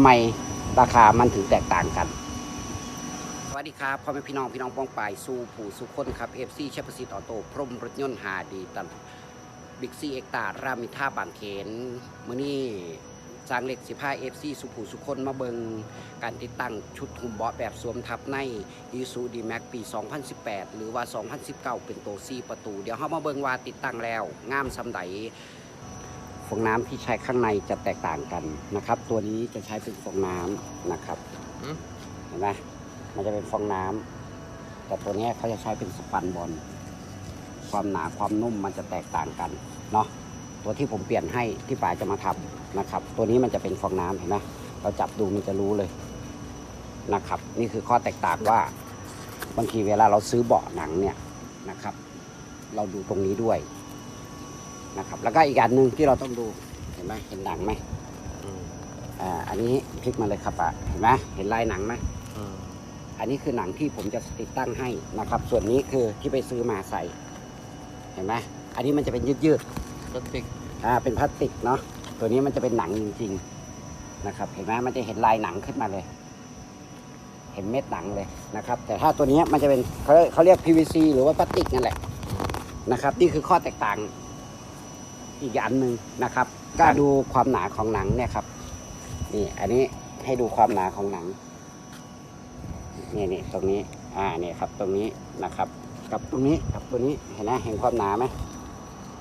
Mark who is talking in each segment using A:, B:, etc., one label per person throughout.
A: ำไมราคามันถึงแตกต่างกัน สวัสดีครับพ่อแม่พี่น้องพี่น้องป้องปายสู่ผู้สุคนครับ FC เชฟประสิทธิ์ออโต้พรมรถยนต์หาดีตันบิ๊กซีเอ็กตารามิท่าบางเขนมื้อนี้สร้างเหล็ก15 FC สุผูสุคนมาเบิงการติดตั้งชุดหุมเบาะแบบสวมทับใน i s u d m a x ปี 2018 หรือว่า 2019 เป็นตัว4ประตู เดี๋ยวเฮามาเบิงว่าติดตั้งแล้วงามซำใด ฟองน้ำที่ใช้ข้างในจะแตกต่างกันนะครับ ตัวนี้จะใช้เป็นฟองน้ำนะครับ
B: อืม
A: เห็นไหมมันจะเป็นฟองน้ำแต่ตัวเนี้ยเขาจะใช้เป็นสปันบอลความหนาความนุ่มมันจะแตกต่างกันเนาะตัวที่ผมเปลี่ยนให้ที่ป๋าจะมาทำนะครับ ตัวนี้มันจะเป็นฟองน้ำเห็นไหมเราจับดูมันจะรู้เลยนะครับ นี่คือข้อแตกต่างว่าบางทีเวลาเราซื้อเบาะหนังเนี่ยนะครับ เราดูตรงนี้ด้วย นะครับ แล้วก็อีกอันหนึ่งที่เราต้องดู เห็นไหมเห็นหนังไหม
B: อืม
A: อ่า อันนี้พลิกมาเลยครับอะเห็นไหมเห็นลายหนังไหม
B: อืม
A: อันนี้คือหนังที่ผมจะติดตั้งให้นะครับ ส่วนนี้คือที่ไปซื้อมาใส่ เห็นไหมอันนี้มันจะเป็นยืดยืด
B: พลาสติก
A: ๆอ่า เป็นพลาสติกเนาะ ตัวนี้มันจะเป็นหนังจริง ๆ นะครับ เห็นไหมมันจะเห็นลายหนังขึ้นมาเลย เห็นเม็ดหนังเลยนะครับ แต่ถ้าตัวนี้มันจะเป็นเขาเขาเรียก PVC หรือว่าพลาสติกนั่นแหละนะครับ นี่คือข้อแตกต่าง อีกอันหนึ่งนะครับ ก็ดูความหนาของหนังเนี่ยครับ นี่อันนี้ให้ดูความหนาของหนังนี่นี่ตรงนี้ อ่าเนี่ยครับ ตรงนี้นะครับ กับตรงนี้กับตัวนี้เห็นไหมเห็นความหนาไหม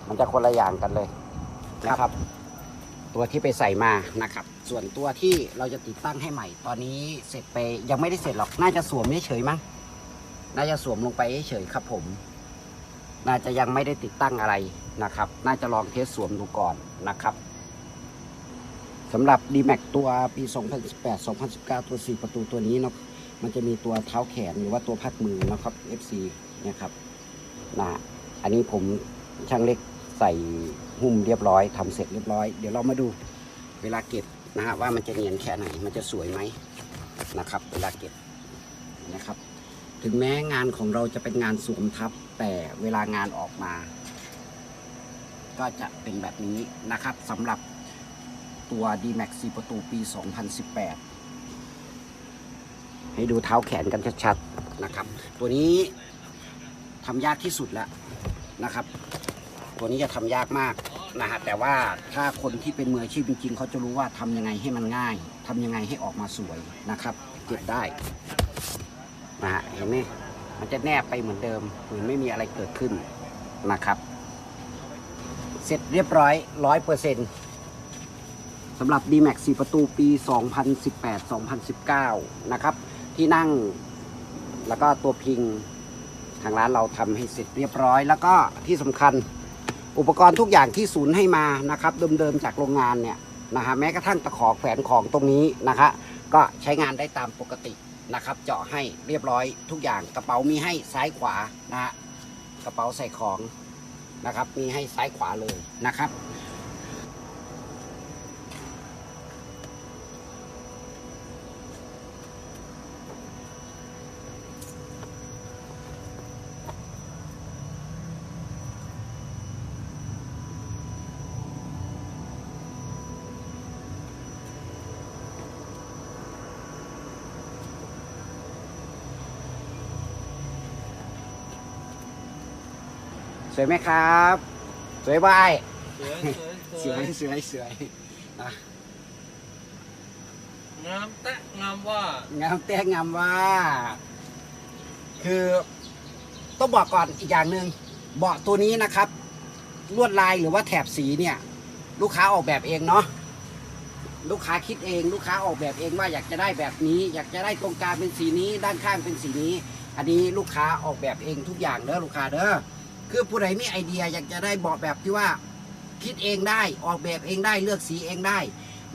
A: มันจะคนละอย่างกันเลยนะครับ ตัวที่ไปใส่มานะครับ ส่วนตัวที่เราจะติดตั้งให้ใหม่ ตอนนี้เสร็จไปยังไม่ได้เสร็จหรอกน่าจะสวมเฉยๆมั้งน่าจะสวมลงไปเฉยๆครับผม น่าจะยังไม่ได้ติดตั้งอะไรนะครับ น่าจะลองเทสสวมดูก่อนนะครับสำหรับ d m a x ตัวปี 2018 2019 ตัว 4 ประตูตัวนี้เนาะมันจะมีตัวเท้าแขนหรือว่าตัวพัดมือนะครับ FC นะครับนะอันนี้ผมช่างเล็กใส่หุ้มเรียบร้อยทำเสร็จเรียบร้อย เดี๋ยวเรามาดูเวลาเก็บนะฮะว่ามันจะเนียนแค่ไหน มันจะสวยไหมนะครับ เวลาเก็บนะครับ ถึงแม้งานของเราจะเป็นงานสวมทับ แต่เวลางานออกมา ก็จะเป็นแบบนี้นะครับสำหรับตัว D-Max 4 ประตูปี 2018 ให้ดูเท้าแขนกันชัดๆนะครับ ตัวนี้ทำยากที่สุดแล้วนะครับ ตัวนี้จะทำยากมากนะฮะแต่ว่าถ้าคนที่เป็นมืออาชีพจริงๆเขาจะรู้ว่าทำยังไงให้มันง่ายทำยังไงให้ออกมาสวยนะครับ เก็บได้ นะฮะเห็นไหมมันจะแนบไปเหมือนเดิมเหมือนไม่มีอะไรเกิดขึ้นนะครับ เสร็จเรียบร้อยร้อยเปอร์เซ็นต์สำหรับ D-Max 4 ประตูปี 2018-2019 นะครับ ที่นั่งแล้วก็ตัวพิงทางร้านเราทำให้เสร็จเรียบร้อย แล้วก็ที่สำคัญอุปกรณ์ทุกอย่างที่ศูนย์ให้มานะครับ เดิมๆจากโรงงานเนี่ยนะฮะแม้กระทั่งตะขอแขวนของตรงนี้นะคะก็ใช้งานได้ตามปกติ นะครับ เจาะให้เรียบร้อยทุกอย่างกระเป๋ามีให้ซ้ายขวานะฮะกระเป๋าใส่ของนะครับ มีให้ซ้ายขวาเลยนะครับ วยไหมครับ สวยบาย
B: สวยสวย
A: สวยสวยสวยนะ
B: งามแตะงามว่างา
A: มแต่งามว่า คือต้องบอกก่อนอีกอย่างหนึ่งเบาะตัวนี้นะครับ ลวดลายหรือว่าแถบสีเนี่ย ลูกค้าออกแบบเองเนาะลูกค้าคิดเองลูกค้าออกแบบเองว่าอยากจะได้แบบนี้ อยากจะได้ตรงกลางเป็นสีนี้ ด้านข้างเป็นสีนี้ อันนี้ลูกค้าออกแบบเองทุกอย่างเด้อลูกค้าเด้อ คือผู้ใดมีไอเดียอยากจะได้เบาะแบบที่ว่าคิดเองได้ออกแบบเองได้เลือกสีเองได้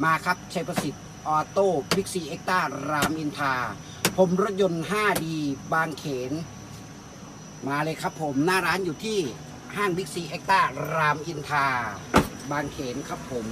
A: มาครับชัยประสิทธิ์ออโต้บิ๊กซีเอ็กต้ารามอินทาผมรถยนต์ 5D บางเขน มาเลยครับผมหน้าร้านอยู่ที่ห้างบิ๊กซีเอ็กต้ารามอินทาบางเขนครับผม